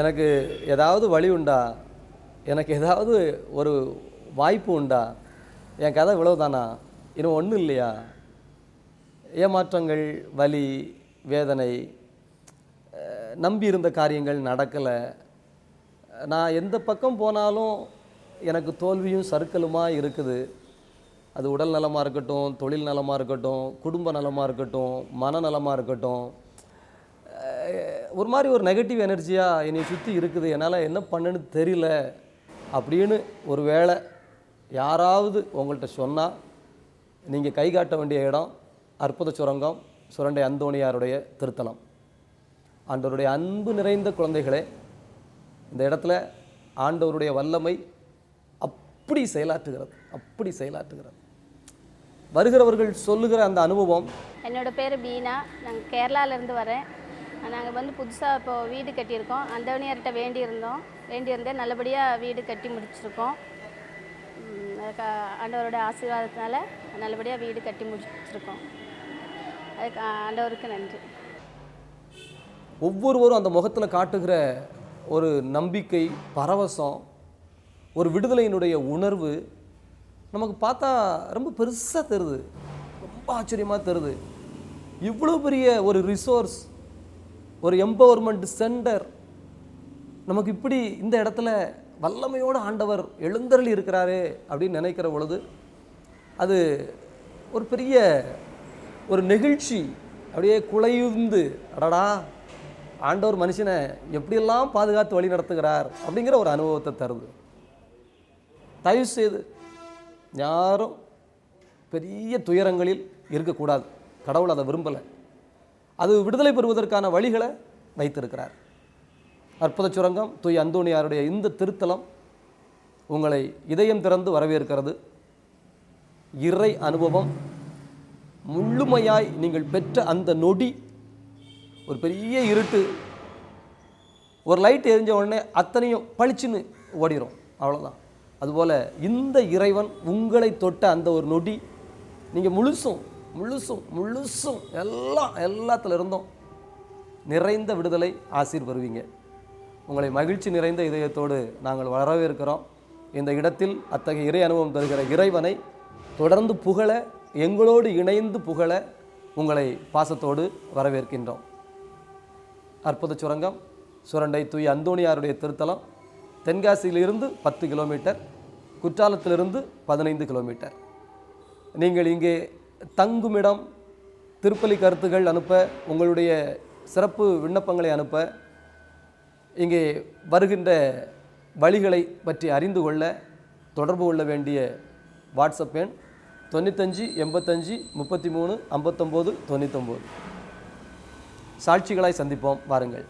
எனக்கு ஏதாவது வழி உண்டா? எனக்கு ஏதாவது ஒரு வாய்ப்பு உண்டா? என் கதை இவ்வளவுதானா? இன்னும் ஒன்றும் இல்லையா? ஏமாற்றங்கள் வலி வேதனை நம்பி இருந்த காரியங்கள் நடக்கலை. நான் எந்த பக்கம் போனாலும் எனக்கு தோல்வியும் சறுக்கலுமாக இருக்குது. அது உடல் நலமாக இருக்கட்டும் தொழில் நலமாக இருக்கட்டும் குடும்ப நலமாக இருக்கட்டும் மனநலமாக இருக்கட்டும். ஒரு மாதிரி ஒரு நெகட்டிவ் எனர்ஜியாக என்னை சுற்றி இருக்குது. என்னால் என்ன பண்ணுன்னு தெரியல. அப்படின்னு ஒரு வேளை யாராவது உங்கள்கிட்ட சொன்னால் நீங்கள் கை காட்ட வேண்டிய இடம் அற்புத சுரங்கம் சுரண்டை அந்தோணியாருடைய திருத்தலம். ஆண்டவருடைய அன்பு நிறைந்த குழந்தைகளே இந்த இடத்துல ஆண்டவருடைய வல்லமை அப்படி செயலாற்றுகிறது அப்படி செயலாற்றுகிறது. வருகிறவர்கள் சொல்லுகிற அந்த அனுபவம் என்னோட பேர் பீனா. நான் கேரளாவிலேருந்து வரேன். நாங்கள் வந்து புதுசாக இப்போ வீடு கட்டியிருக்கோம். அந்தவனியார்கிட்ட வேண்டியிருந்தோம். வேண்டியிருந்தேன் நல்லபடியாக வீடு கட்டி முடிச்சிருக்கோம். உம், ஆண்டவரோட ஆசீர்வாதத்தினால நல்லபடியாக வீடு கட்டி முடிச்சிருக்கோம். அதுக்கு ஆண்டவருக்கு நன்றி. ஒவ்வொருவரும் அந்த முகத்தில் காட்டுகிற ஒரு நம்பிக்கை பரவசம் ஒரு விடுதலையினுடைய உணர்வு நமக்கு பார்த்தா ரொம்ப பெருசாக தருது. ரொம்ப ஆச்சரியமாக தருது. இவ்வளோ பெரிய ஒரு ரிசோர்ஸ் ஒரு எம்பவர்மெண்ட் சென்டர் நமக்கு இப்படி இந்த இடத்துல வல்லமையோடு ஆண்டவர் எழுந்தருள் இருக்கிறாரே அப்படின்னு நினைக்கிற பொழுது அது ஒரு பெரிய ஒரு நெகிழ்ச்சி. அப்படியே குலையுந்து அடடா ஆண்டவர் மனுஷனை எப்படியெல்லாம் பாதுகாத்து வழி நடத்துகிறார் அப்படிங்கிற ஒரு அனுபவத்தை தருது. தயவு செய்து யாரும் பெரிய துயரங்களில் இருக்கக்கூடாது. கடவுள் அதை விரும்பலை. அது விடுதலை பெறுவதற்கான வழிகளை வைத்திருக்கிறார். அற்புத சுரங்கம் தூய் அந்தோணியாருடைய இந்த திருத்தலம் உங்களை இதயம் திறந்து வரவேற்கிறது. இறை அனுபவம் முழுமையாய் நீங்கள் பெற்ற அந்த நொடி ஒரு பெரிய இருட்டு. ஒரு லைட் எரிஞ்ச உடனே அத்தனையும் பளிச்சுன்னு ஓடிரும். அவ்வளோதான் அதுபோல் இந்த இறைவன் உங்களை தொட்ட அந்த ஒரு நொடி நீங்கள் முழுசும் முழுசும் முழுசும் எல்லாம் எல்லாத்துல இருந்தும் நிறைந்த விடுதலை ஆசீர் பெறுவீங்க உங்களை மகிழ்ச்சி நிறைந்த இதயத்தோடு நாங்கள் வரவேற்கிறோம் இந்த இடத்தில் அத்தகைய இறை அனுபவம் தருகிற இறைவனை தொடர்ந்து புகழ எங்களோடு இணைந்து புகழ உங்களை பாசத்தோடு வரவேற்கின்றோம். அற்புத சுரங்கம் சுரண்டை தூய் அந்தோணியாருடைய திருத்தலம் தென்காசியிலிருந்து பத்து கிலோமீட்டர் குற்றாலத்திலிருந்து பதினைந்து கிலோமீட்டர். நீங்கள் இங்கே தங்குமிடம் திருப்பலி கருத்துகள் அனுப்ப உங்களுடைய சிறப்பு விண்ணப்பங்களை அனுப்ப இங்கே வருகின்ற வழிகளை பற்றி அறிந்து கொள்ள தொடர்பு கொள்ள வேண்டிய வாட்ஸ்அப் எண் தொண்ணூத்தஞ்சு எண்பத்தஞ்சு முப்பத்தி மூணு ஐம்பத்தொம்போது தொண்ணூத்தொம்போது. சாட்சிகளாய் சந்திப்போம். வாருங்கள்.